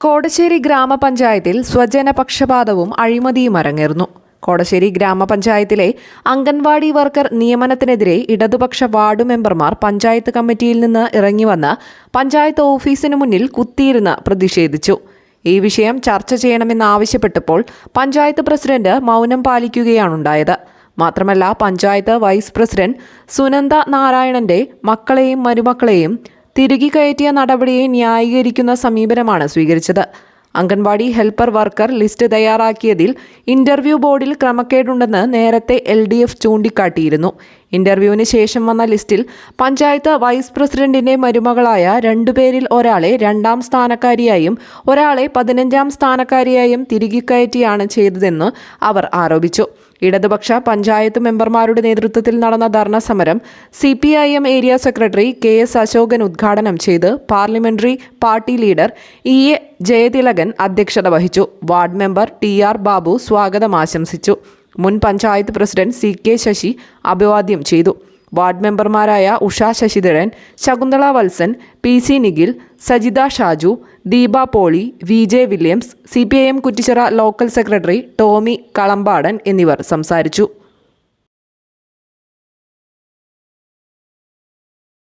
കോടശ്ശേരി ഗ്രാമപഞ്ചായത്തിൽ സ്വജനപക്ഷപാതവും അഴിമതിയും അരങ്ങേറുന്നു. കോടശ്ശേരി ഗ്രാമപഞ്ചായത്തിലെ അംഗൻവാടി വർക്കർ നിയമനത്തിനെതിരെ ഇടതുപക്ഷ വാർഡ് മെമ്പർമാർ പഞ്ചായത്ത് കമ്മിറ്റിയിൽ നിന്ന് ഇറങ്ങിവന്ന് പഞ്ചായത്ത് ഓഫീസിനു മുന്നിൽ കുത്തിയിരുന്ന് പ്രതിഷേധിച്ചു. ഈ വിഷയം ചർച്ച ചെയ്യണമെന്നാവശ്യപ്പെട്ടപ്പോൾ പഞ്ചായത്ത് പ്രസിഡന്റ് മൗനം പാലിക്കുകയാണുണ്ടായത്. മാത്രമല്ല പഞ്ചായത്ത് വൈസ് പ്രസിഡന്റ് സുനന്ദ നാരായണന്റെ മക്കളെയും മരുമക്കളെയും തിരുകി കയറ്റിയ നടപടിയെ ന്യായീകരിക്കുന്ന സമീപനമാണ് സ്വീകരിച്ചത്. അംഗൻവാടി ഹെൽപ്പർ വർക്കർ ലിസ്റ്റ് തയ്യാറാക്കിയതിൽ ഇന്റർവ്യൂ ബോർഡിൽ ക്രമക്കേടുണ്ടെന്ന് നേരത്തെ എൽ ഡി എഫ് ചൂണ്ടിക്കാട്ടിയിരുന്നു. ഇന്റർവ്യൂവിന് ശേഷം വന്ന ലിസ്റ്റിൽ പഞ്ചായത്ത് വൈസ് പ്രസിഡന്റിന്റെ മരുമകളായ രണ്ടുപേരിൽ ഒരാളെ രണ്ടാം സ്ഥാനക്കാരിയായും ഒരാളെ പതിനഞ്ചാം സ്ഥാനക്കാരിയായും തിരികെ കയറ്റിയാണ് ചെയ്തതെന്ന് അവർ ആരോപിച്ചു. ഇടതുപക്ഷ പഞ്ചായത്ത് മെമ്പർമാരുടെ നേതൃത്വത്തിൽ നടന്ന ധർണ സമരം C P I M area secretary K S Ashokan ഉദ്ഘാടനം ചെയ്ത് parliamentary party leader E A Jayathilakan അധ്യക്ഷത വഹിച്ചു. Ward member T R Babu സ്വാഗതം ആശംസിച്ചു. മുൻ panchayat president C K Sasi അഭിവാദ്യം ചെയ്തു. വാർഡ് മെമ്പർമാരായ Usha Sasidharan Shakuntala Valsan P C Nikhil Sajitha Shaju Deepa Poly V J Williams C P I M Kuttichira local secretary Tomy Kalampadan എന്നിവർ സംസാരിച്ചു.